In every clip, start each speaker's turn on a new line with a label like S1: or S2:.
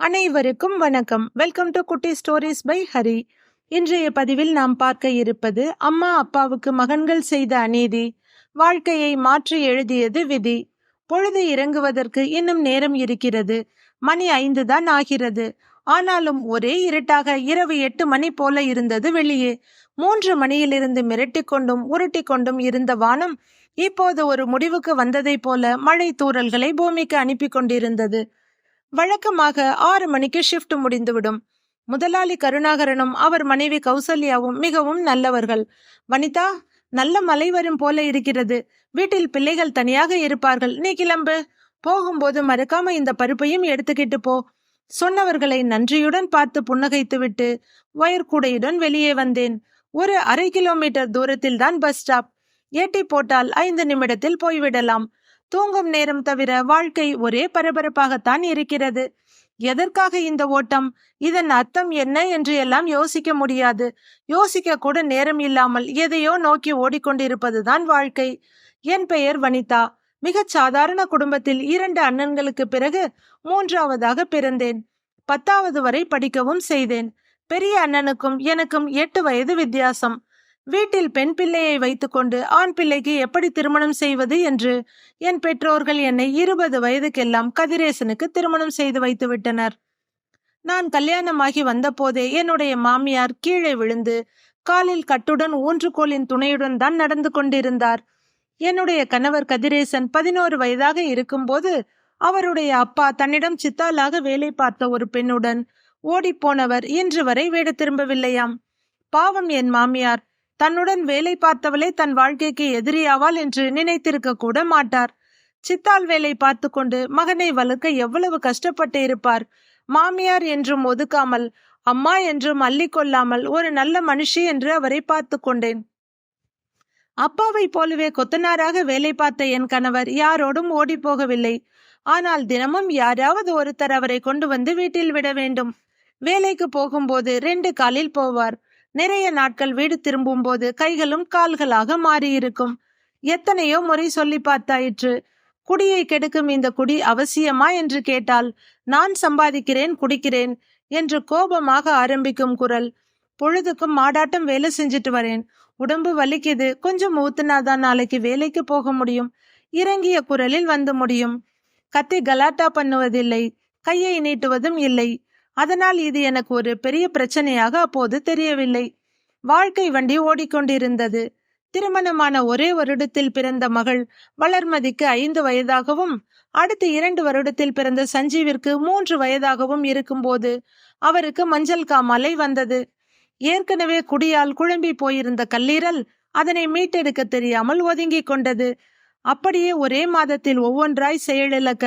S1: அனைவருக்கும் வணக்கம். Welcome to குட்டி ஸ்டோரிஸ் பை ஹரி இன்றைய பதிவில் நாம் பார்க்க இருப்பது அம்மா அப்பாவுக்கு மகன்கள் செய்த அநீதி வாழ்க்கையை மாற்றி எழுதியது விதி. பொழுது இறங்குவதற்கு இன்னும் நேரம் இருக்கிறது. மணி ஐந்து தான் ஆகிறது. ஆனாலும் ஒரே இருட்டாக இரவு எட்டு மணி போல இருந்தது வெளியே. மூன்று மணியிலிருந்து மிரட்டி கொண்டும் உருட்டி கொண்டும் இருந்த வானம் இப்போது ஒரு முடிவுக்கு வந்ததைப் போல மழை தூறல்களை பூமிக்கு அனுப்பி கொண்டிருந்தது. வழக்கமாக ஆறு மணிக்கு ஷிஃப்ட் முடிந்துவிடும். முதலாளி கருணாகரனும் அவர் மனைவி கௌசல்யாவும் மிகவும் நல்லவர்கள். வனிதா நல்ல மலை வரும் போல இருக்கிறது. வீட்டில் பிள்ளைகள் தனியாக இருப்பார்கள். நீ கிளம்பு. போகும்போது மறக்காம இந்த பருப்பையும் எடுத்துக்கிட்டு போ. சொன்னவர்களை நன்றியுடன் பார்த்து புன்னகைத்துவிட்டு கூடையுடன் வெளியே வந்தேன். ஒரு அரை கிலோமீட்டர் தூரத்தில் தான் பஸ் ஸ்டாப். ஏட்டி போட்டால் ஐந்து நிமிடத்தில் போய்விடலாம். தூங்கும் நேரம் தவிர வாழ்க்கை ஒரே பரபரப்பாகத்தான் இருக்கிறது. எதற்காக இந்த ஓட்டம்? இதன் அர்த்தம் என்ன என்று எல்லாம் யோசிக்க முடியாது. யோசிக்க கூட நேரம் இல்லாமல் எதையோ நோக்கி ஓடிக்கொண்டிருப்பதுதான் வாழ்க்கை. என் பெயர் வனிதா. மிகச் சாதாரண குடும்பத்தில் இரண்டு அண்ணன்களுக்கு பிறகு மூன்றாவதாக பிறந்தேன். பத்தாவது வரை படிக்கவும் செய்தேன். பெரிய அண்ணனுக்கும் எனக்கும் எட்டு வயது வித்தியாசம். வீட்டில் பெண் பிள்ளையை வைத்துக்கொண்டு ஆண் பிள்ளைக்கு எப்படி திருமணம் செய்வது என்று என் பெற்றோர்கள் என்னை இருபது வயதுக்கெல்லாம் கதிரேசனுக்கு திருமணம் செய்து வைத்து விட்டனர் நான் கல்யாணமாகி வந்தபோதே என்னுடைய மாமியார் கீழே விழுந்து காலில் கட்டுடன் ஊன்றுகோலின் துணையுடன் தான் நடந்து கொண்டிருந்தார். என்னுடைய கணவர் கதிரேசன் பதினோரு வயதாக இருக்கும்போது அவருடைய அப்பா தன்னிடம் சித்தாலாக வேலை பார்த்த ஒரு பெண்ணுடன் ஓடிப்போனவர் இன்று வரை வீடு திரும்பவில்லையாம். பாவம் என் மாமியார் தன்னுடன் வேலை பார்த்தவளே தன் வாழ்க்கைக்கு எதிரியாவாள் என்று நினைத்திருக்க கூட மாட்டார். சித்தால் வேலை பார்த்து கொண்டு மகனை வளர்க்க எவ்வளவு கஷ்டப்பட்டு இருப்பார். மாமியார் என்றும் ஒதுக்காமல் அம்மா என்றும் அள்ளிக்கொள்ளாமல் ஒரு நல்ல மனுஷி என்று அவரை பார்த்து கொண்டேன். அப்பாவை போலவே கொத்தனாராக வேலை பார்த்த என் கணவர் யாரோடும் ஓடி போகவில்லை. ஆனால் தினமும் யாராவது ஒருத்தர் அவரை கொண்டு வந்து வீட்டில் விட வேண்டும். வேலைக்கு போகும்போது ரெண்டு காலில் போவார். நிறைய நாட்கள் வீடு திரும்பும் போது கைகளும் கால்களாக மாறியிருக்கும். எத்தனையோ முறை சொல்லி பார்த்தாயிற்று. குடியை கெடுக்கும் இந்த குடி அவசியமா என்று கேட்டால் நான் சம்பாதிக்கிறேன் குடிக்கிறேன் என்று கோபமாக ஆரம்பிக்கும் குரல். பொழுதுக்கும் மாடாட்டம் வேலை செஞ்சுட்டு வரேன். உடம்பு வலிக்குது. கொஞ்சம் ஊத்துனாதான் நாளைக்கு வேலைக்கு போக முடியும். இறங்கிய குரலில் வந்து முடியும். கத்தி கலாட்டா பண்ணுவதில்லை. கையை நீட்டுவதும் இல்லை. அதனால் இது எனக்கு ஒரு பெரிய பிரச்சனையாக அப்போது தெரியவில்லை. வாழ்க்கை வண்டி ஓடிக்கொண்டிருந்தது. திருமணமான ஒரே வருடத்தில் பிறந்த மகள் வளர்மதிக்கு ஐந்து வயதாகவும் அடுத்த இரண்டு வருடத்தில் பிறந்த சஞ்சீவிற்கு மூன்று வயதாகவும் இருக்கும்போது அவருக்கு மஞ்சள் காமாலை வந்தது. ஏற்கனவே குடியால் குழம்பி போயிருந்த கல்லீரல் அதனை மீட்டெடுக்க தெரியாமல் ஒதுங்கிக் கொண்டது. அப்படியே ஒரே மாதத்தில் ஒவ்வொன்றாய் செயலிழக்க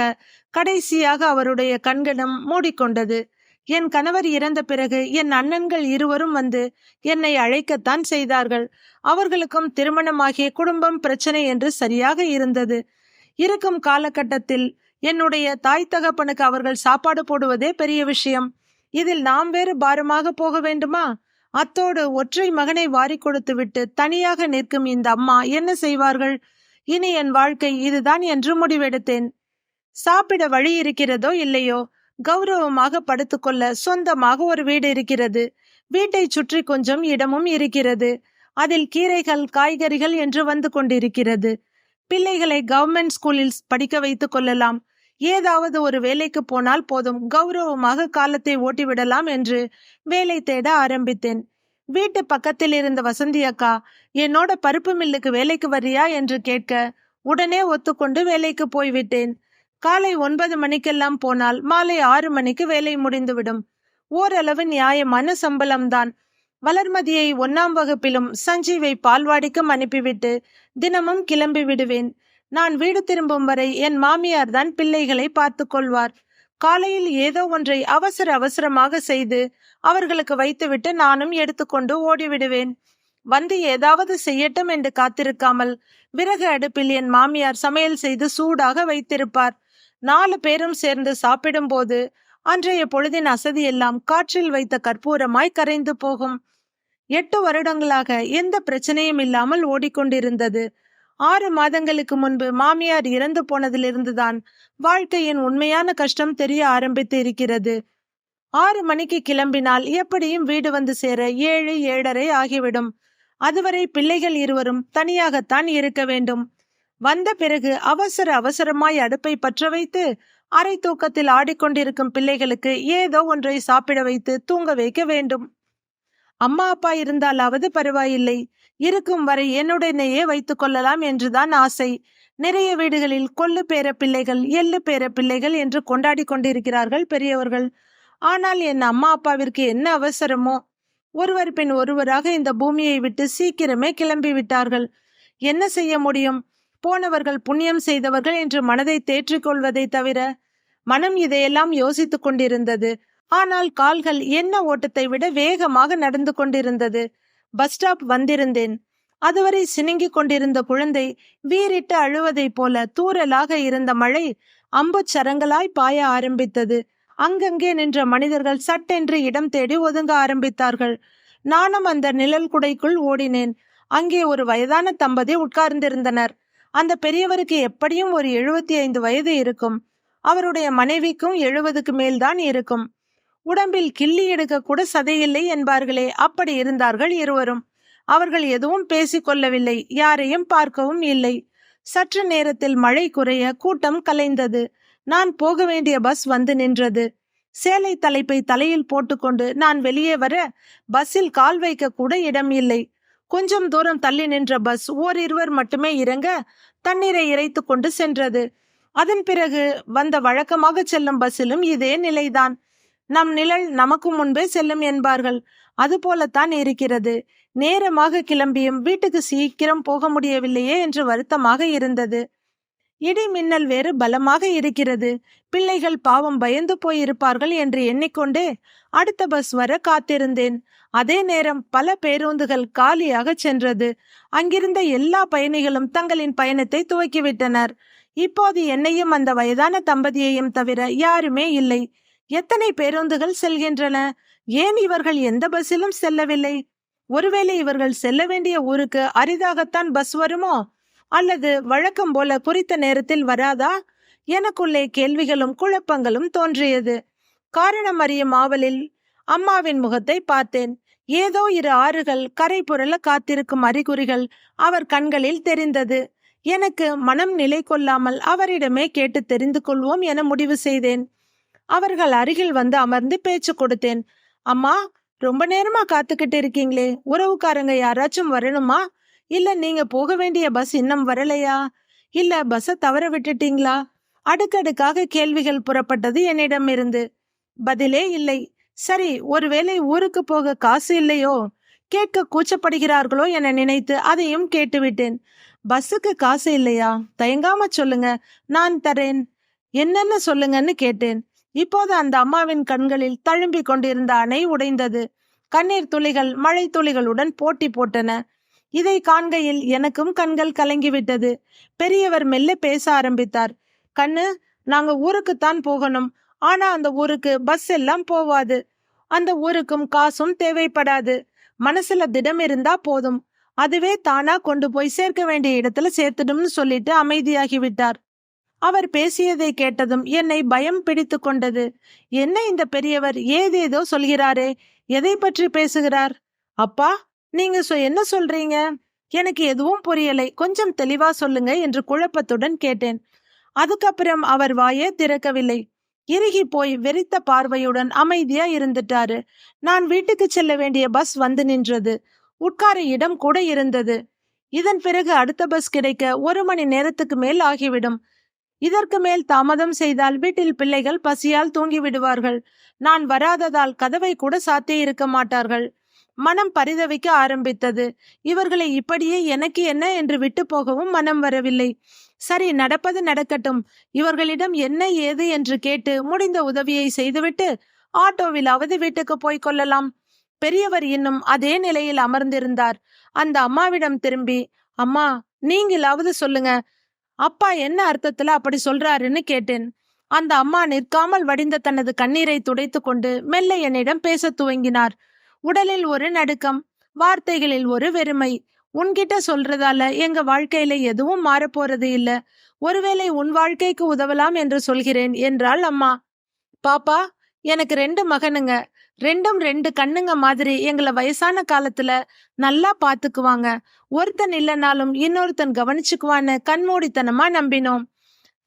S1: கடைசியாக அவருடைய கண்கணம் மூடிக்கொண்டது. என் கணவர் இறந்த பிறகு என் அண்ணன்கள் இருவரும் வந்து என்னை அழைக்கத்தான் செய்தார்கள். அவர்களுக்கும் திருமணமாகிய குடும்பம் பிரச்சனை என்று சரியாக இருந்தது. இருக்கும் காலகட்டத்தில் என்னுடைய தாய் தகப்பனுக்கு அவர்கள் சாப்பாடு போடுவதே பெரிய விஷயம். இதில் நாம் வேறு பாரமாக போக வேண்டுமா? அத்தோடு ஒற்றை மகனை வாரி கொடுத்து விட்டு தனியாக நிற்கும் இந்த அம்மா என்ன செய்வார்கள்? இனி என் வாழ்க்கை இதுதான் என்று முடிவெடுத்தேன். சாப்பிட வழி இருக்கிறதோ இல்லையோ? கௌரவமாக படுத்துக்கொள்ள சொந்தமாக ஒரு வீடு இருக்கிறது. வீட்டை சுற்றி கொஞ்சம் இடமும் இருக்கிறது. அதில் கீரைகள் காய்கறிகள் என்று வந்து கொண்டிருக்கிறது. பிள்ளைகளை கவர்மெண்ட் ஸ்கூலில் படிக்க வைத்துக் கொள்ளலாம். ஏதாவது ஒரு வேலைக்கு போனால் போதும். கௌரவமாக காலத்தை ஓட்டிவிடலாம் என்று வேலை தேட ஆரம்பித்தேன். வீட்டு பக்கத்தில் இருந்த வசந்தி அக்கா என்னோட பருப்பு மில்லுக்கு வேலைக்கு வரியா என்று கேட்க உடனே ஒத்துக்கொண்டு வேலைக்கு போய்விட்டேன். காலை ஒன்பது மணிக்கெல்லாம் போனால் மாலை ஆறு மணிக்கு வேலை முடிந்துவிடும். ஓரளவு நியாயமான சம்பளம்தான். வளர்மதியை ஒன்னாம் வகுப்பிலும் சஞ்சீவை பால்வாடிக்கும் அனுப்பிவிட்டு தினமும் கிளம்பி விடுவேன். நான் வீடு திரும்பும் வரை என் மாமியார் தான் பிள்ளைகளை பார்த்து கொள்வார். காலையில் ஏதோ ஒன்றை அவசர அவசரமாக செய்து அவர்களுக்கு வைத்துவிட்டு நானும் எடுத்துக்கொண்டு ஓடிவிடுவேன். வந்து ஏதாவது செய்யட்டும் என்று காத்திருக்காமல் விறகு அடுப்பில் என் மாமியார் சமையல் செய்து சூடாக வைத்திருப்பார். நாலு பேரும் சேர்ந்து சாப்பிடும்போது அன்றைய பொழுதின் அசதியெல்லாம் காற்றில் வைத்த கற்பூரமாய் கரைந்து போகும். எட்டு வருடங்களாக எந்த பிரச்சனையும் இல்லாமல் ஓடிக்கொண்டிருந்தது. ஆறு மாதங்களுக்கு முன்பு மாமியார் இறந்து போனதிலிருந்துதான் வாழ்க்கையின் உண்மையான கஷ்டம் தெரிய ஆரம்பித்து இருக்கிறது. ஆறு மணிக்கு கிளம்பினால் எப்படியும் வீடு வந்து சேர ஏழு ஏழரை ஆகிவிடும். அதுவரை பிள்ளைகள் இருவரும் தனியாகத்தான் இருக்க வேண்டும். வந்த பிறகு அவசர அவசரமாய் அடுப்பை பற்ற வைத்து அரை தூக்கத்தில் ஆடிக்கொண்டிருக்கும் பிள்ளைகளுக்கு ஏதோ ஒன்றை சாப்பிட வைத்து தூங்க வைக்க வேண்டும். அம்மா அப்பா இருந்தாலாவது பரவாயில்லை. இருக்கும் வரை என்னுடனேயே வைத்துக் கொள்ளலாம் என்றுதான் ஆசை. நிறைய வீடுகளில் கொல்லு பேர பிள்ளைகள் எள்ளு பேர பிள்ளைகள் என்று கொண்டாடி கொண்டிருக்கிறார்கள் பெரியவர்கள். ஆனால் என் அம்மா அப்பாவிற்கு என்ன அவசரமோ? ஒருவர் பின் ஒருவராக இந்த பூமியை விட்டு சீக்கிரமே கிளம்பி விட்டார்கள். என்ன செய்ய முடியும்? போனவர்கள் புண்ணியம் செய்தவர்கள் என்று மனதை தேற்றிக்கொள்வதை தவிர மனம் இதையெல்லாம் யோசித்துக் கொண்டிருந்தது. ஆனால் கால்கள் என்ன ஓட்டத்தை விட வேகமாக நடந்து கொண்டிருந்தது. பஸ் ஸ்டாப் வந்திருந்தேன். அதுவரை சினுங்கிக் கொண்டிருந்த குழந்தை வீறிட்டு அழுவதைப் போல தூரலாக இருந்த மழை அம்புச் சரங்களாய் பாய ஆரம்பித்தது. அங்கங்கே நின்ற மனிதர்கள் சட்டென்று இடம் தேடி ஒதுங்க ஆரம்பித்தார்கள். நானும் அந்த நிழல் குடைக்குள் ஓடினேன். அங்கே ஒரு வயதான தம்பதி உட்கார்ந்திருந்தனர். அந்த பெரியவருக்கு எப்படியும் ஒரு எழுபத்தி ஐந்து வயது இருக்கும். அவருடைய மனைவிக்கும் எழுபதுக்கு மேல்தான் இருக்கும். உடம்பில் கிள்ளி எடுக்க கூட சதையில்லை என்பார்களே அப்படி இருந்தார்கள் இருவரும். அவர்கள் எதுவும் பேசிக்கொள்ளவில்லை யாரையும் பார்க்கவும் இல்லை. சற்று நேரத்தில் மழை குறைய கூட்டம் கலைந்தது. நான் போக வேண்டிய பஸ் வந்து நின்றது. சேலை தலைப்பை தலையில் போட்டுக்கொண்டு நான் வெளியே வர பஸ்ஸில் கால் வைக்க கூட இடம் இல்லை. கொஞ்சம் தூரம் தள்ளி நின்ற பஸ் ஓரிருவர் மட்டுமே இறங்க தண்ணீரை இறைத்து கொண்டு சென்றது. அதன் பிறகு வந்த வழக்கமாக செல்லும் பஸ்ஸிலும் இதே நிலைதான். நம் நிழல் நமக்கு முன்பே செல்லும் என்பார்கள். அதுபோலத்தான் இருக்கிறது. நேரமாக கிளம்பியும் வீட்டுக்கு சீக்கிரம் போக முடியவில்லையே என்று வருத்தமாக இருந்தது. இடி மின்னல் வேறு பலமாக இருக்கிறது. பிள்ளைகள் பாவம் பயந்து போயிருப்பார்கள் என்று எண்ணிக்கொண்டே அடுத்த பஸ் வர காத்திருந்தேன். அதே நேரம் பல பேருந்துகள் காலியாக சென்றது. அங்கிருந்த எல்லா பயணிகளும் தங்களின் பயணத்தை துவக்கிவிட்டனர். இப்போது என்னையும் அந்த வயதான தம்பதியையும் தவிர யாருமே இல்லை. எத்தனை பேருந்துகள் செல்கின்றன? ஏன் இவர்கள் எந்த பஸ்ஸிலும் செல்லவில்லை? ஒருவேளை இவர்கள் செல்ல வேண்டிய ஊருக்கு அரிதாகத்தான் பஸ் வருமோ? அல்லது வழக்கம் போல குறித்த நேரத்தில் வராதா? எனக்குள்ளே கேள்விகளும் குழப்பங்களும் தோன்றியது. காரணம் அறியும் ஆவலில் அம்மாவின் முகத்தை பார்த்தேன். ஏதோ இரு ஆறுகள் கரை புரள காத்திருக்கும் அறிகுறிகள் அவர் கண்களில் தெரிந்தது. எனக்கு மனம் நிலை கொள்ளாமல் அவரிடமே கேட்டு தெரிந்து கொள்வோம் என முடிவு செய்தேன். அவர்கள் அருகில் வந்து அமர்ந்து பேச்சு கொடுத்தேன். அம்மா ரொம்ப நேரமா காத்துக்கிட்டு இருக்கீங்களே. உறவுக்காரங்க யாராச்சும் வரணுமா? இல்ல நீங்க போக வேண்டிய பஸ் இன்னும் வரலையா? இல்ல பஸ்ஸை தவற விட்டுட்டீங்களா? அடுக்கடுக்காக கேள்விகள் புறப்பட்டது என்னிடம் இருந்து பதிலே இல்லை. சரி ஒருவேளை ஊருக்கு போக காசு இல்லையோ? கேட்க கூச்சப்படுகிறார்களோ என நினைத்து அதையும் கேட்டுவிட்டேன். பஸ்ஸுக்கு காசு இல்லையா? தயங்காம சொல்லுங்க நான் தரேன். என்னென்ன சொல்லுங்கன்னு கேட்டேன். இப்போது அந்த அம்மாவின் கண்களில் தழும்பி கொண்டிருந்த அணை உடைந்தது. கண்ணீர் துளிகள் மழை துளிகளுடன் போட்டி போட்டன. இதை காண்கையில் எனக்கும் கண்கள் கலங்கிவிட்டது. பெரியவர் மெல்ல பேச ஆரம்பித்தார். கண்ணு நாங்க ஊருக்குத்தான் போகணும். ஆனா அந்த ஊருக்கு பஸ் எல்லாம் போவாது. அந்த ஊருக்கும் காசும் தேவைப்படாது. மனசுல திடம் இருந்தா போதும். அதுவே தானா கொண்டு போய் சேர்க்க வேண்டிய இடத்துல சேர்த்துடும்னு சொல்லிட்டு அமைதியாகி விட்டார் அவர் பேசியதை கேட்டதும் என்னை பயம் பிடித்து கொண்டது. என்ன இந்த பெரியவர்? ஏதேதோ சொல்கிறாரே. எதை பற்றி பேசுகிறார்? அப்பா நீங்க என்ன சொல்றீங்க? எனக்கு எதுவும் புரியலை. கொஞ்சம் தெளிவா சொல்லுங்க என்று குழப்பத்துடன் கேட்டேன். அதுக்கப்புறம் அவர் வாயே திறக்கவில்லை. இறுகி போய் வெறித்த பார்வையுடன் அமைதியா இருந்துட்டாரு. நான் வீட்டுக்கு செல்ல வேண்டிய பஸ் வந்து நின்றது. உட்கார இடம் கூட இருந்தது. இதன் பிறகு அடுத்த பஸ் கிடைக்க ஒரு மணி நேரத்துக்கு மேல் ஆகிவிடும். இதற்கு மேல் தாமதம் செய்தால் வீட்டில் பிள்ளைகள் பசியால் தூங்கி விடுவார்கள் நான் வராததால் கதவை கூட சாத்தி இருக்க மாட்டார்கள். மனம் பரிதவிக்க ஆரம்பித்தது. இவர்களை இப்படியே எனக்கு என்ன என்று விட்டு போகவும் மனம் வரவில்லை. சரி நடப்பது நடக்கட்டும். இவர்களிடம் என்ன ஏது என்று கேட்டு முடிந்த உதவியை செய்துவிட்டு ஆட்டோவிலாவது வீட்டுக்கு போய் கொள்ளலாம். பெரியவர் இன்னும் அதே நிலையில் அமர்ந்திருந்தார். அந்த அம்மாவிடம் திரும்பி அம்மா நீங்களாவது சொல்லுங்க. அப்பா என்ன அர்த்தத்துல அப்படி சொல்றாருன்னு கேட்டேன். அந்த அம்மா நிற்காமல் வடிந்த தனது கண்ணீரை துடைத்து கொண்டு மெல்ல என்னிடம் பேச துவங்கினார். உடலில் ஒரு நடுக்கம் வார்த்தைகளில் ஒரு வெறுமை உன்கிட்ட சொல்றதால எங்க வாழ்க்கையில எதுவும் மாறப்போறது இல்ல. ஒருவேளை உன் வாழ்க்கைக்கு உதவலாம் என்று சொல்கிறேன் என்றாள் அம்மா. பாப்பா எனக்கு ரெண்டு மகனுங்க. ரெண்டும் ரெண்டு கண்ணுங்க மாதிரி எங்களை வயசான காலத்துல நல்லா பாத்துக்குவாங்க. ஒருத்தன் இல்லைனாலும் இன்னொருத்தன் கவனிச்சுக்குவான்னு கண்மூடித்தனமா நம்பினோம்.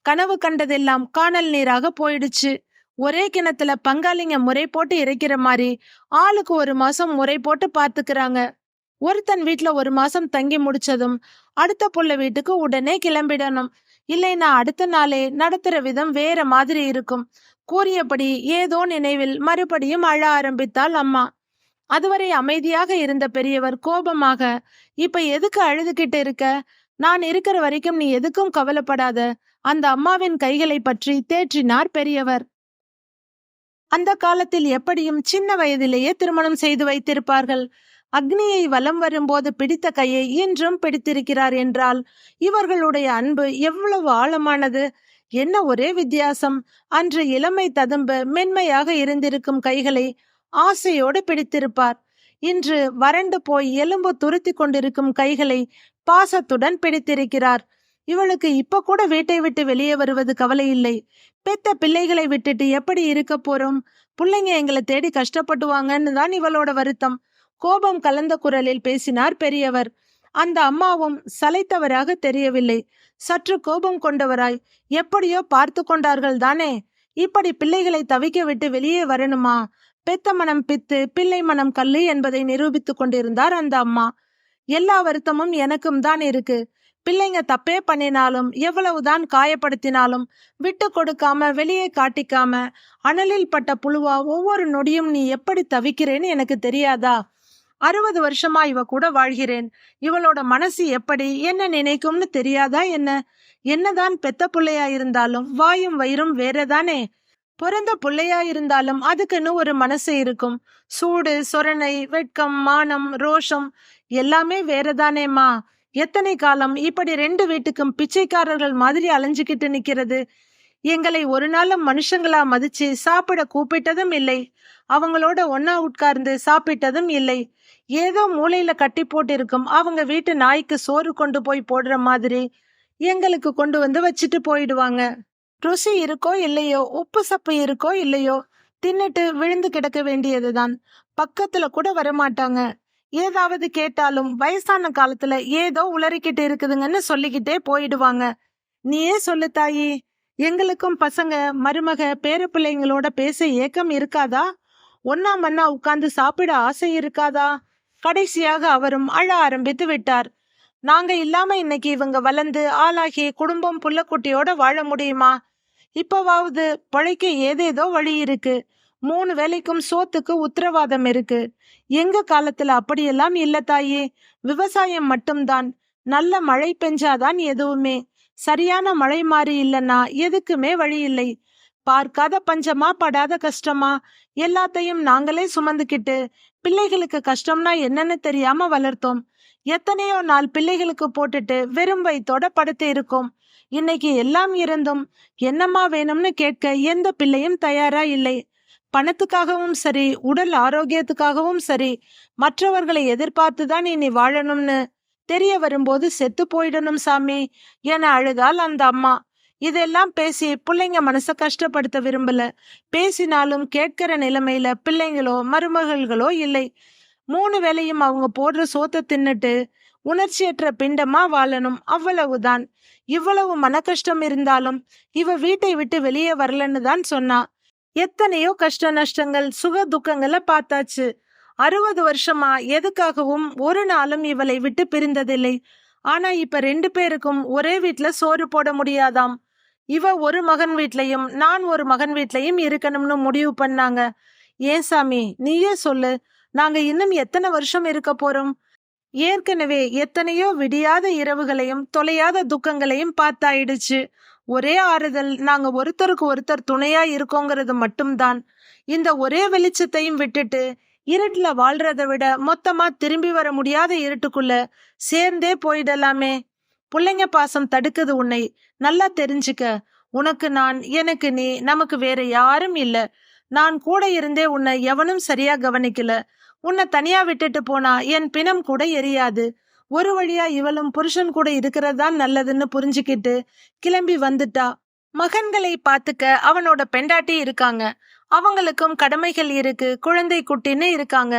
S1: கனவு கண்டதெல்லாம் காணல் நீராக போயிடுச்சு. ஒரே கிணத்துல பங்காளிங்க முறை போட்டு இறைக்கிற மாதிரி ஆளுக்கு ஒரு மாசம் முறை போட்டு பாத்துக்கிறாங்க. ஒருத்தன் வீட்டுல ஒரு மாசம் தங்கி முடிச்சதும் அடுத்த புள்ள வீட்டுக்கு உடனே கிளம்பிடணும். இல்லைன்னா அடுத்த நாளே நடத்துற விதம் வேற மாதிரி இருக்கும். கூறியபடி ஏதோ நினைவில் மறுபடியும் அழ ஆரம்பித்தாள் அம்மா. அதுவரை அமைதியாக இருந்த பெரியவர் கோபமாக இப்ப எதுக்கு அழுதுகிட்டு இருக்க? நான் இருக்கிற வரைக்கும் நீ எதுக்கும் கவலைப்படாத. அந்த அம்மாவின் கைகளை பற்றி தேற்றினார் பெரியவர். அந்த காலத்தில் எப்படியும் சின்ன வயதிலேயே திருமணம் செய்து வைத்திருப்பார்கள். அக்னியை வலம் வரும்போது பிடித்த கையை இன்றும் பிடித்திருக்கிறார் என்றால் இவர்களுடைய அன்பு எவ்வளவு ஆழமானது. என்ன ஒரே வித்தியாசம். அன்று இளமை ததும்பு மென்மையாக இருந்திருக்கும் கைகளை ஆசையோடு பிடித்திருப்பார். இன்று வறண்டு போய் எலும்பு துருத்தி கொண்டிருக்கும் கைகளை பாசத்துடன் பிடித்திருக்கிறார். இவளுக்கு இப்ப கூட வீட்டை விட்டு வெளியே வருவது கவலை இல்லை பெத்த பிள்ளைகளை விட்டுட்டு எப்படி இருக்க போறோம்? பிள்ளைங்க எங்களை தேடி கஷ்டப்பட்டுவாங்கன்னு தான் இவளோட வருத்தம். கோபம் கலந்த குரலில் பேசினார் பெரியவர். அந்த அம்மாவும் சலைத்தவராக தெரியவில்லை. சற்று கோபம் கொண்டவராய் எப்படியோ பார்த்து கொண்டார்கள் தானே? இப்படி பிள்ளைகளை தவிக்க விட்டு வெளியே வரணுமா? பெத்த மனம் பித்து பிள்ளை மனம் கல்லு என்பதை நிரூபித்துக் கொண்டிருந்தார் அந்த அம்மா. எல்லா வருத்தமும் எனக்கும் தான் இருக்கு. பிள்ளைங்க தப்பே பண்ணினாலும் எவ்வளவுதான் காயப்படுத்தினாலும் விட்டு கொடுக்காம வெளியே காட்டிக்காம அனலில் பட்ட புழுவா ஒவ்வொரு நொடியும் நீ எப்படி தவிக்கிறேன்னு எனக்கு தெரியாதா? அறுபது வருஷமா இவ கூட வாழ்கிறேன். இவளோட மனசு எப்படி என்ன நினைக்கும்னு தெரியாதா என்ன? என்னதான் பெத்த பிள்ளையா இருந்தாலும் வாயும் வயிறும் வேறதானே? பிறந்த பிள்ளையா இருந்தாலும் அதுக்குன்னு ஒரு மனசு இருக்கும். சூடு சொரணை வெட்கம் மானம் ரோஷம் எல்லாமே வேறதானேம்மா? எத்தனை காலம் இப்படி ரெண்டு வீட்டுக்கும் பிச்சைக்காரர்கள் மாதிரி அலைஞ்சுக்கிட்டு நிக்கிறது? எங்களை ஒரு நாளும் மனுஷங்களா மதிச்சு சாப்பிட கூப்பிட்டதும் இல்லை. அவங்களோட ஒன்னா உட்கார்ந்து சாப்பிட்டதும் இல்லை. ஏதோ மூளையில கட்டி போட்டிருக்கும் அவங்க வீட்டு நாய்க்கு சோறு கொண்டு போய் போடுற மாதிரி எங்களுக்கு கொண்டு வந்து வச்சுட்டு போயிடுவாங்க. ருசி இருக்கோ இல்லையோ உப்பு சப்பு இருக்கோ இல்லையோ தின்னுட்டு விழுந்து கிடக்க வேண்டியதுதான். பக்கத்துல கூட வரமாட்டாங்க. ஏதாவது கேட்டாலும் வயசான காலத்துல ஏதோ உளறிக்கிட்டு இருக்குதுங்கன்னு சொல்லிக்கிட்டே போயிடுவாங்க. நீயே சொல்லு தாயி. எங்களுக்கும் பசங்க மருமக பேரப்பிள்ளைங்களோட பேச ஏக்கம் இருக்காதா? ஒன்னா மண்ணா உட்கார்ந்து சாப்பிட ஆசை இருக்காதா? கடைசியாக அவரும் அழ ஆரம்பித்து விட்டார். நாங்க இல்லாம இன்னைக்கு இவங்க வளர்ந்து ஆளாகி குடும்பம் புள்ளக்குட்டியோட வாழ முடியுமா? இப்பவாவது பழைக்க ஏதேதோ வழி இருக்கு. மூணு வேலைக்கும் சோத்துக்கு உத்தரவாதம் இருக்கு. எங்க காலத்துல அப்படியெல்லாம் இல்ல தாயே. விவசாயம் மட்டும்தான். நல்ல மழை பெஞ்சாதான் எதுவுமே. சரியான மழை மாறி இல்லைன்னா எதுக்குமே வழி இல்லை. பார்க்காத பஞ்சமா படாத கஷ்டமா? எல்லாத்தையும் நாங்களே சுமந்துக்கிட்டு பிள்ளைகளுக்கு கஷ்டம்னா என்னன்னு தெரியாம வளர்த்தோம். எத்தனையோ நாள் பிள்ளைகளுக்கு போட்டுட்டு வெறும் வயிற்றோட படுத்து இருக்கும். இன்னைக்கு எல்லாம் இருந்தும் என்னம்மா வேணும்னு கேட்க எந்த பிள்ளையும் தயாரா இல்லை. பணத்துக்காகவும் சரி உடல் ஆரோக்கியத்துக்காகவும் சரி மற்றவர்களை எதிர்பார்த்துதான் இனி வாழணும்னு தெரிய வரும்போது செத்து போயிடணும் சாமி என அழுதால் அந்த அம்மா. இதெல்லாம் பேசி பிள்ளைங்க மனசை கஷ்டப்படுத்த விரும்பல. பேசினாலும் கேட்கிற நிலைமையில பிள்ளைங்களோ மருமகள்களோ இல்லை. மூணு வேலையும் அவங்க போடுற சோத்தை தின்னுட்டு உணர்ச்சியற்ற பிண்டமா வாழணும். அவ்வளவுதான். இவ்வளவு மன கஷ்டம் இருந்தாலும் இவ வீட்டை விட்டு வெளியே வரலன்னு தான் சொன்னா. எத்தனையோ கஷ்ட நஷ்டங்கள் சுக துக்கங்களை பார்த்தாச்சு. அறுபது வருஷமா எதுக்காகவும் ஒரு நாளும் இவளை விட்டு பிரிந்ததில்லை. ஆனா இப்ப ரெண்டு பேருக்கும் ஒரே வீட்ல சோறு போட முடியாதாம். இவ ஒரு மகன் வீட்லயும் நான் ஒரு மகன் வீட்லயும் இருக்கணும்னு முடிவு பண்ணாங்க. ஏன் சாமி நீயே சொல்லு நாங்க இன்னும் எத்தனை வருஷம் இருக்க போறோம்? ஏற்கனவே எத்தனையோ விடியாத இரவுகளையும் தொலையாத துக்கங்களையும் பார்த்தாயிடுச்சு. ஒரே ஆறுதல் நாங்க ஒருத்தருக்கு ஒருத்தர் துணையா இருக்கோங்கிறது மட்டும்தான். இந்த ஒரே வெளிச்சத்தையும் விட்டுட்டு இருட்டுல வாழ்றத விட மொத்தமா திரும்பி வர முடியாத இருட்டுக்குள்ள சேர்ந்தே போயிடலாமே. பிள்ளைங்க பாசம் தடுக்குது உன்னை. நல்லா தெரிஞ்சுக்க. உனக்கு நான் எனக்கு நீ நமக்கு வேற யாரும் இல்ல. நான் கூட இருந்தே உன்னை எவனும் சரியா கவனிக்கல. உன்னை தனியா விட்டுட்டு போனா என் பிணம் கூட எரியாது. ஒரு வழியா இவளும் புருஷன் கூட இருக்கிறது தான் நல்லதுன்னு புரிஞ்சுக்கிட்டு கிளம்பி வந்துட்டா. மகன்களை பாத்துக்க அவனோட பெண்டாட்டி இருக்காங்க. அவங்களுக்கும் கடமைகள் இருக்கு குழந்தை குட்டின்னு இருக்காங்க.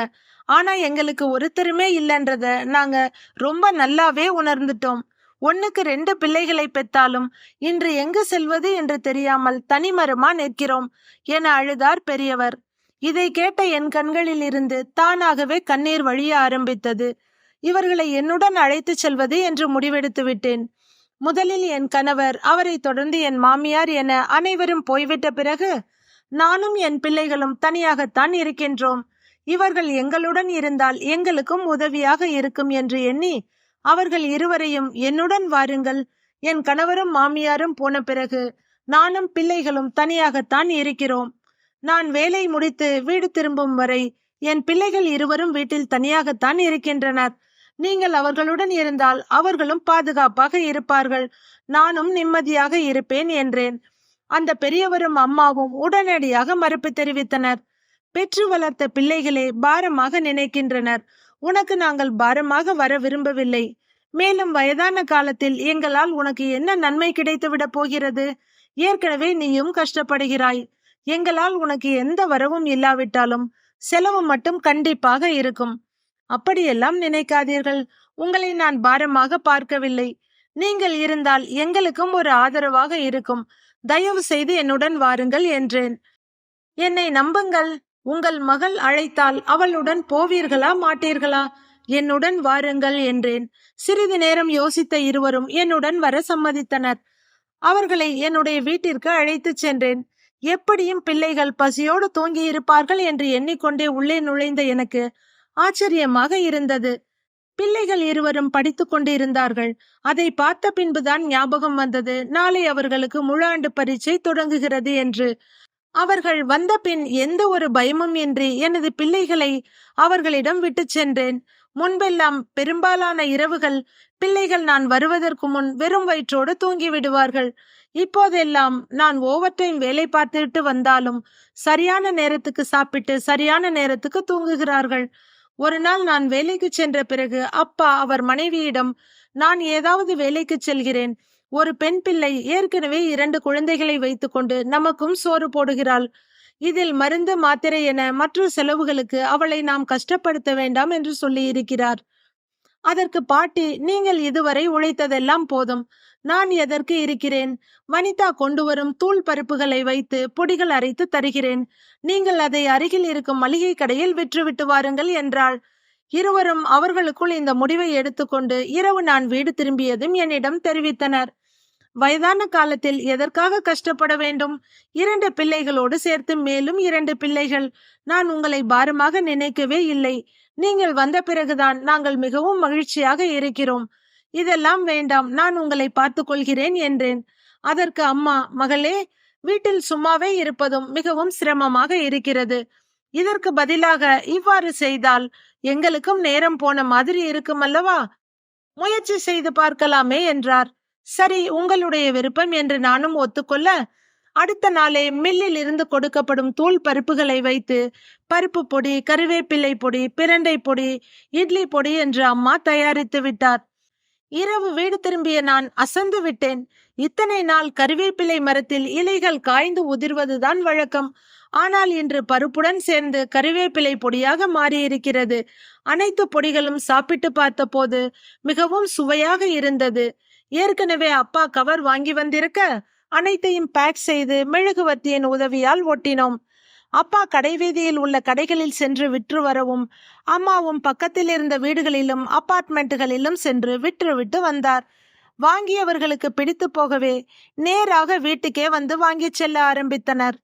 S1: ஆனா எங்களுக்கு ஒருத்தருமே இல்லைன்றத நாங்க ரொம்ப நல்லாவே உணர்ந்துட்டோம். ஒன்னுக்கு ரெண்டு பிள்ளைகளை பெத்தாலும் இன்று எங்கு செல்வது என்று தெரியாமல் தனிமரமா நிற்கிறோம் என அழுதார் பெரியவர். இதை கேட்ட என் கண்களில் இருந்து தானாகவே கண்ணீர் வழிய ஆரம்பித்தது. இவர்களை என்னுடன் அழைத்து செல்வது என்று முடிவெடுத்து விட்டேன். முதலில் என் கணவர் அவரை தொடர்ந்து என் மாமியார் என அனைவரும் போய்விட்ட பிறகு நானும் என் பிள்ளைகளும் தனியாகத்தான் இருக்கின்றோம். இவர்கள் எங்களுடன் இருந்தால் எங்களுக்கும் உதவியாக இருக்கும் என்று எண்ணி அவர்கள் இருவரையும் என்னுடன் வாருங்கள். என் கணவரும் மாமியாரும் போன பிறகு நானும் பிள்ளைகளும் தனியாகத்தான் இருக்கிறோம். நான் வேலை முடித்து வீடு திரும்பும் வரை என் பிள்ளைகள் இருவரும் வீட்டில் தனியாகத்தான் இருக்கின்றனர். நீங்கள் அவர்களுடன் இருந்தால் அவர்களும் பாதுகாப்பாக இருப்பார்கள். நானும் நிம்மதியாக இருப்பேன் என்றேன். அந்த பெரியவரும் அம்மாவும் உடனடியாக மறுப்பு தெரிவித்தனர். பெற்று வளர்த்த பிள்ளைகளே பாரமாக நினைக்கின்றனர். உனக்கு நாங்கள் பாரமாக வர விரும்பவில்லை. மேலும் வயதான காலத்தில் எங்களால் உனக்கு என்ன நன்மை கிடைத்து விட போகிறது? ஏற்கனவே நீயும் கஷ்டப்படுகிறாய். எங்களால் உனக்கு எந்த வரவும் இல்லாவிட்டாலும் செலவு மட்டும் கண்டிப்பாக இருக்கும். அப்படியெல்லாம் நினைக்காதீர்கள். உங்களை நான் பாரமாக பார்க்கவில்லை. நீங்கள் இருந்தால் எங்களுக்கும் ஒரு ஆதரவாக இருக்கும். தயவு செய்து என்னுடன் வாருங்கள் என்றேன். என்னை நம்புங்கள். உங்கள் மகள் அழைத்தால் அவளுடன் போவீர்களா மாட்டீர்களா? என்னுடன் வாருங்கள் என்றேன். சிறிது நேரம் யோசித்த இருவரும் என்னுடன் வர சம்மதித்தனர். அவர்களை என்னுடைய வீட்டிற்கு அழைத்துச் சென்றேன். எப்படியும் பிள்ளைகள் பசியோடு தூங்கி இருப்பார்கள் என்று எண்ணிக்கொண்டே உள்ளே நுழைந்த எனக்கு ஆச்சரியமாக இருந்தது. பிள்ளைகள் இருவரும் படித்துக் கொண்டிருந்தார்கள். அதை பார்த்த பின்புதான் ஞாபகம் வந்தது. நாளை அவர்களுக்கு முழாண்டு பரீட்சை தொடங்குகிறது என்று. அவர்கள் வந்த பின் எந்த ஒரு பயமும் இன்றி எனது பிள்ளைகளை அவர்களிடம் விட்டு சென்றேன். முன்பெல்லாம் பெரும்பாலான இரவுகள் பிள்ளைகள் நான் வருவதற்கு முன் வெறும் வயிற்றோடு தூங்கி விடுவார்கள். இப்போதெல்லாம் நான் ஓவர் டைம் வேலை பார்த்துட்டு வந்தாலும் சரியான நேரத்துக்கு சாப்பிட்டு சரியான நேரத்துக்கு தூங்குகிறார்கள். ஒரு நாள் நான் வேலைக்கு சென்ற பிறகு அப்பா அவர் மனைவியிடம் நான் ஏதாவது வேலைக்கு செல்கிறேன். ஒரு பெண் பிள்ளை ஏற்கனவே இரண்டு குழந்தைகளை வைத்துக்கொண்டு நமக்கும் சோறு போடுகிறாள். இதில் மருந்து மாத்திரை என மற்ற செலவுகளுக்கு அவளை நாம் கஷ்டப்படுத்த வேண்டாம் என்று சொல்லியிருக்கிறார். அதற்கு பாட்டி நீங்கள் இதுவரை உழைத்ததெல்லாம் போதும். நான் எதற்கு இருக்கிறேன்? வனிதா கொண்டு வரும் தூள் பருப்புகளை வைத்து பொடிகள் அரைத்து தருகிறேன். நீங்கள் அதை அருகில் இருக்கும் மளிகை கடையில் விற்றுவிட்டு வாருங்கள் என்றாள். இருவரும் அவர்களுக்குள் இந்த முடிவை எடுத்துக்கொண்டு இரவு நான் வீடு திரும்பியதும் என்னிடம் தெரிவித்தனர். வயதான காலத்தில் எதற்காக கஷ்டப்பட வேண்டும்? இரண்டு பிள்ளைகளோடு சேர்த்து மேலும் இரண்டு பிள்ளைகள். நான் உங்களை பாரமாக நினைக்கவே இல்லை. நீங்கள் வந்த பிறகுதான் நாங்கள் மிகவும் மகிழ்ச்சியாக இருக்கிறோம். இதெல்லாம் வேண்டாம் நான் உங்களை பார்த்து கொள்கிறேன் என்றேன். அதற்கு அம்மா மகளே வீட்டில் சும்மாவே இருப்பதும் மிகவும் சிரமமாக இருக்கிறது. இதற்கு பதிலாக இவ்வாறு செய்தால் எங்களுக்கும் நேரம் போன மாதிரி இருக்கும் அல்லவா? முயற்சி செய்து பார்க்கலாமே என்றார். சரி உங்களுடைய விருப்பம் என்று நானும் ஒத்துக்கொள்ள அடுத்த நாளே மில்லில் இருந்து கொடுக்கப்படும் தூள் பருப்புகளை வைத்து பருப்பு பொடி கருவேப்பிள்ளை பொடி பிரண்டை பொடி இட்லி பொடி என்று அம்மா தயாரித்து விட்டார். இரவு வீடு திரும்பிய நான் அசந்து விட்டேன். இத்தனை நாள் கருவேப்பிலை மரத்தில் இலைகள் காய்ந்து உதிர்வதுதான் வழக்கம். ஆனால் இன்று பருப்புடன் சேர்ந்து கருவேப்பிலை பொடியாக மாறியிருக்கிறது. அனைத்து பொடிகளும் சாப்பிட்டு பார்த்தபோது மிகவும் சுவையாக இருந்தது. ஏற்கனவே அப்பா கவர் வாங்கி வந்திருக்க அனைத்தையும் பேக் செய்து மெழுகுவர்த்தியின் உதவியால் ஒட்டினோம். அப்பா கடைவீதியில் உள்ள கடைகளில் சென்று விற்று வரவும் அம்மாவும் பக்கத்தில் இருந்த வீடுகளிலும் அப்பார்ட்மெண்ட்டுகளிலும் சென்று விற்று விட்டு வந்தார். வாங்கியவர்களுக்கு பிடித்து போகவே நேராக வீட்டுக்கே வந்து வாங்கிச் செல்ல ஆரம்பித்தனர்.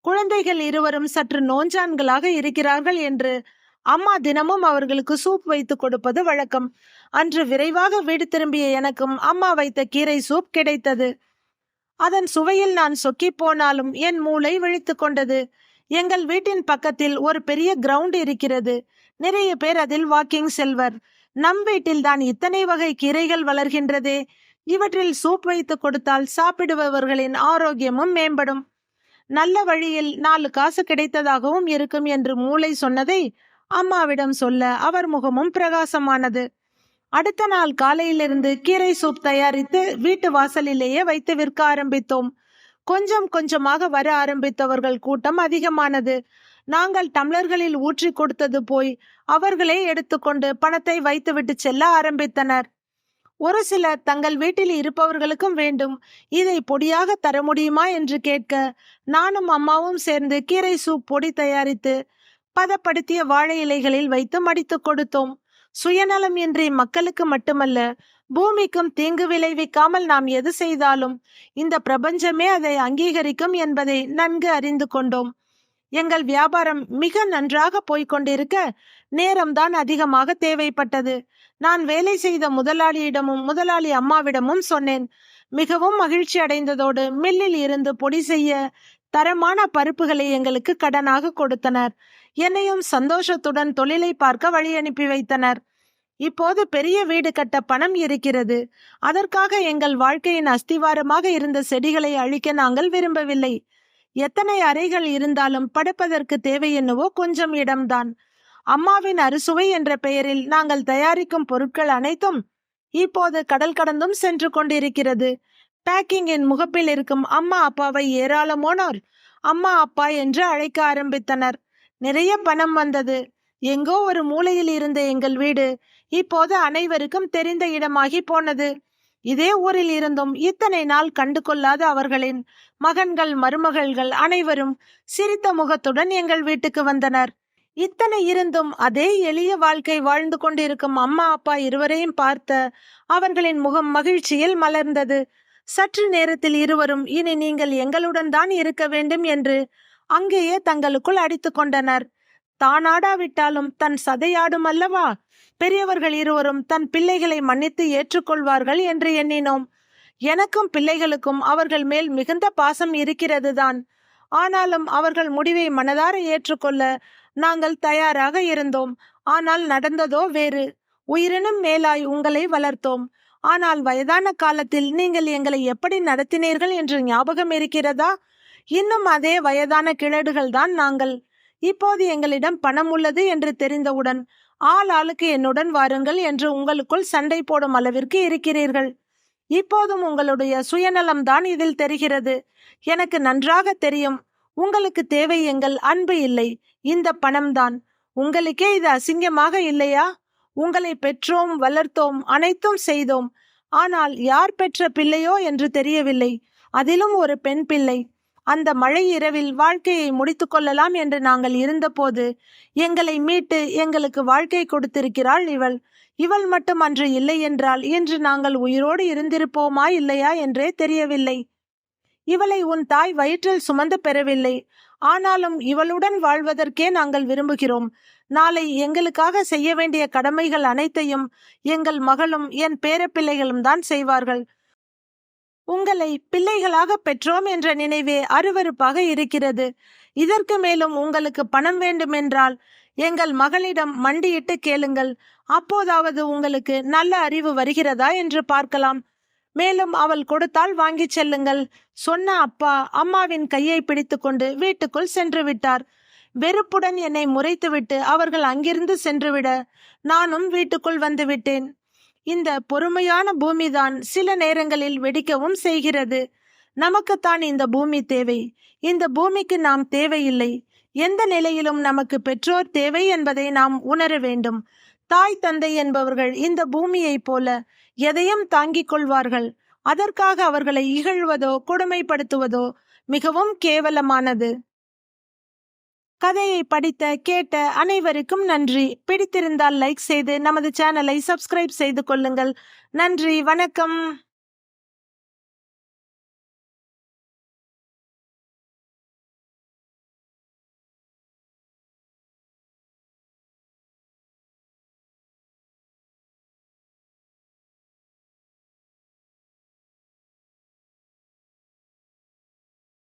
S1: குழந்தைகள் இருவரும் சற்று நோஞ்சான்களாக இருக்கிறார்கள் என்று அம்மா தினமும் அவர்களுக்கு சூப் வைத்து கொடுப்பது வழக்கம். அன்று விரைவாக வீடு திரும்பிய எனக்கும் அம்மா வைத்த கீரை சூப் கிடைத்தது. அதன் சுவையில் நான் சொக்கி போனாலும் என் மூளை விழித்து கொண்டது. எங்கள் வீட்டின் பக்கத்தில் ஒரு பெரிய கிரவுண்ட் இருக்கிறது. நிறைய பேர் அதில் வாக்கிங் செல்வர். நம் வீட்டில் தான் இத்தனை வகை கீரைகள் வளர்கின்றதே. இவற்றில் சூப் வைத்து கொடுத்தால் சாப்பிடுபவர்களின் ஆரோக்கியமும் மேம்படும். நல்ல வழியில் நாலு காசு கிடைத்ததாகவும் இருக்கும் என்று மூளை சொன்னதை அம்மாவிடம் சொல்ல அவர் முகமும் பிரகாசமானது. அடுத்த நாள் காலையிலிருந்து கீரை சூப் தயாரித்து வீட்டு வாசலிலேயே வைத்து விற்க ஆரம்பித்தோம். கொஞ்சம் கொஞ்சமாக வர ஆரம்பித்தவர்கள் கூட்டம் அதிகமானது. நாங்கள் டம்ளர்களில் ஊற்றி கொடுத்தது போய் அவர்களே எடுத்துக்கொண்டு பணத்தை வைத்துவிட்டு செல்ல ஆரம்பித்தனர். ஒரு சிலர் தங்கள் வீட்டில் இருப்பவர்களுக்கும் வேண்டும். இதை பொடியாக தர முடியுமா என்று கேட்க நானும் அம்மாவும் சேர்ந்து கீரை சூப் பொடி தயாரித்து பதப்படுத்திய வாழை இலைகளில் வைத்து மடித்து கொடுத்தோம். சுயநலம் இன்றி மக்களுக்கு மட்டுமல்ல பூமிக்கும் தீங்கு விளைவிக்காமல் நாம் எது செய்தாலும் இந்த பிரபஞ்சமே அதை அங்கீகரிக்கும் என்பதை நன்கு அறிந்து கொண்டோம். எங்கள் வியாபாரம் மிக நன்றாக போய்கொண்டிருக்க நேரம்தான் அதிகமாக தேவைப்பட்டது. நான் வேலை செய்த முதலாளியிடமும் முதலாளி அம்மாவிடமும் சொன்னேன். மிகவும் மகிழ்ச்சி அடைந்ததோடு மில்லில் இருந்து பொடி செய்ய தரமான பருப்புகளை எங்களுக்கு கடனாக கொடுத்தனர். என்னையும் சந்தோஷத்துடன் தொழிலை பார்க்க வழி அனுப்பி வைத்தனர். இப்போது பெரிய வீடு கட்ட பணம் இருக்கிறது. அதற்காக எங்கள் வாழ்க்கையின் அஸ்திவாரமாக இருந்த செடிகளை அழிக்க நாங்கள் விரும்பவில்லை. எத்தனை அறைகள் இருந்தாலும் படுப்பதற்கு தேவை என்னவோ கொஞ்சம் இடம்தான். அம்மாவின் அறுசுவை என்ற பெயரில் நாங்கள் தயாரிக்கும் பொருட்கள் அனைத்தும் இப்போது கடல் கடந்தும் சென்று கொண்டிருக்கிறது. பேக்கிங்கின் முகப்பில் இருக்கும் அம்மா அப்பாவை ஏராளமானோர் அம்மா அப்பா என்று அழைக்க ஆரம்பித்தனர். நிறைய பணம் வந்தது. எங்கோ ஒரு மூலையில் இருந்த எங்கள் வீடு இப்போது அனைவருக்கும் தெரிந்த இடமாகி போனது. இதே ஊரில் இருந்தும் இத்தனை நாள் கண்டு கொள்ளாத அவர்களின் மகன்கள் மருமகள்கள் அனைவரும் சிரித்த முகத்துடன் எங்கள் வீட்டுக்கு வந்தனர். இத்தனை இருந்தும் அதே எளிய வாழ்க்கை வாழ்ந்து கொண்டிருக்கும் அம்மா அப்பா இருவரையும் பார்த்த அவர்களின் முகம் மகிழ்ச்சியில் மலர்ந்தது. சற்று நேரத்தில் இருவரும் இனி நீங்கள் எங்களுடன் தான் இருக்க வேண்டும் என்று அங்கேயே தங்களுக்குள் அடித்து கொண்டனர். தானாடாவிட்டாலும் தன் சதையாடும் அல்லவா? பெரியவர்கள் இருவரும் தன் பிள்ளைகளை மன்னித்து ஏற்றுக்கொள்வார்கள் என்று எண்ணினோம். எனக்கும் பிள்ளைகளுக்கும் அவர்கள் மேல் மிகுந்த பாசம் இருக்கிறதுதான். ஆனாலும் அவர்கள் முடிவை மனதார ஏற்றுக்கொள்ள நாங்கள் தயாராக இருந்தோம். ஆனால் நடந்ததோ வேறு. உயிரினும் மேலாய் உங்களை வளர்த்தோம். ஆனால் வயதான காலத்தில் நீங்கள் எங்களை எப்படி நடத்தினீர்கள் என்று ஞாபகம் இருக்கிறதா? இன்னும் அதே வயதான கிழடுகள் தான் நாங்கள். இப்போது எங்களிடம் பணம் உள்ளது என்று தெரிந்தவுடன் ஆள் ஆளுக்கு என்னுடன் வாருங்கள் என்று உங்களுக்குள் சண்டை போடும் அளவிற்கு இருக்கிறீர்கள். இப்போதும் உங்களுடைய சுயநலம்தான் இதில் தெரிகிறது. எனக்கு நன்றாக தெரியும். உங்களுக்கு தேவை எங்கள் அன்பு இல்லை. இந்த பணம்தான் உங்களுக்கே இது அசிங்கமாக இல்லையா? உங்களை பெற்றோம் வளர்த்தோம் அனைத்தும் செய்தோம். ஆனால் யார் பெற்ற பிள்ளையோ என்று தெரியவில்லை. அதிலும் ஒரு பெண் பிள்ளை. அந்த மழை இரவில் வாழ்க்கையை முடித்து கொள்ளலாம் என்று நாங்கள் இருந்தபோது எங்களை மீட்டு எங்களுக்கு வாழ்க்கை கொடுத்திருக்கிறாள் இவள். இவள் மட்டும் அன்று இல்லை என்றால் இன்று நாங்கள் உயிரோடு இருந்திருப்போமா இல்லையா என்றே தெரியவில்லை. இவளை உன் தாய் வயிற்றில் சுமந்து பெறவில்லை. ஆனாலும் இவளுடன் வாழ்வதற்கே நாங்கள் விரும்புகிறோம். நாளை எங்களுக்காக செய்ய வேண்டிய கடமைகள் அனைத்தையும் எங்கள் மகளும் என் பேரப்பிள்ளைகளும் தான் செய்வார்கள். உங்களை பிள்ளைகளாக பெற்றோம் என்ற நினைவே அருவருப்பாக இருக்கிறது. இதற்கு மேலும் உங்களுக்கு பணம் வேண்டுமென்றால் எங்கள் மகளிடம் மண்டியிட்டு கேளுங்கள். அப்போதாவது உங்களுக்கு நல்ல அறிவு வருகிறதா என்று பார்க்கலாம். மேலும் அவள் கொடுத்தால் வாங்கிச் செல்லுங்கள். சொன்ன அப்பா அம்மாவின் கையை பிடித்துக்கொண்டு வீட்டுக்குள் சென்று விட்டார். வெறுப்புடன் என்னை முறைத்துவிட்டு அவர்கள் அங்கிருந்து சென்றுவிட நானும் வீட்டுக்குள் வந்துவிட்டேன் இந்த பொறுமையான பூமிதான் சில நேரங்களில் வெடிக்கவும் செய்கிறது. நமக்குத்தான் இந்த பூமி தேவை. இந்த பூமிக்கு நாம் தேவையில்லை. எந்த நிலையிலும் நமக்கு பெற்றோர் தேவை என்பதை நாம் உணர வேண்டும். தாய் தந்தை என்பவர்கள் இந்த பூமியைப் போல எதையும் தாங்கிக் கொள்வார்கள். அதற்காக அவர்களை இகழ்வதோ கொடுமைப்படுத்துவதோ மிகவும் கேவலமானது. கதையை படித்த கேட்ட அனைவருக்கும் நன்றி. பிடித்திருந்தால் லைக் செய்து நமது சேனலை சப்ஸ்கிரைப் செய்து கொள்ளுங்கள். நன்றி வணக்கம்.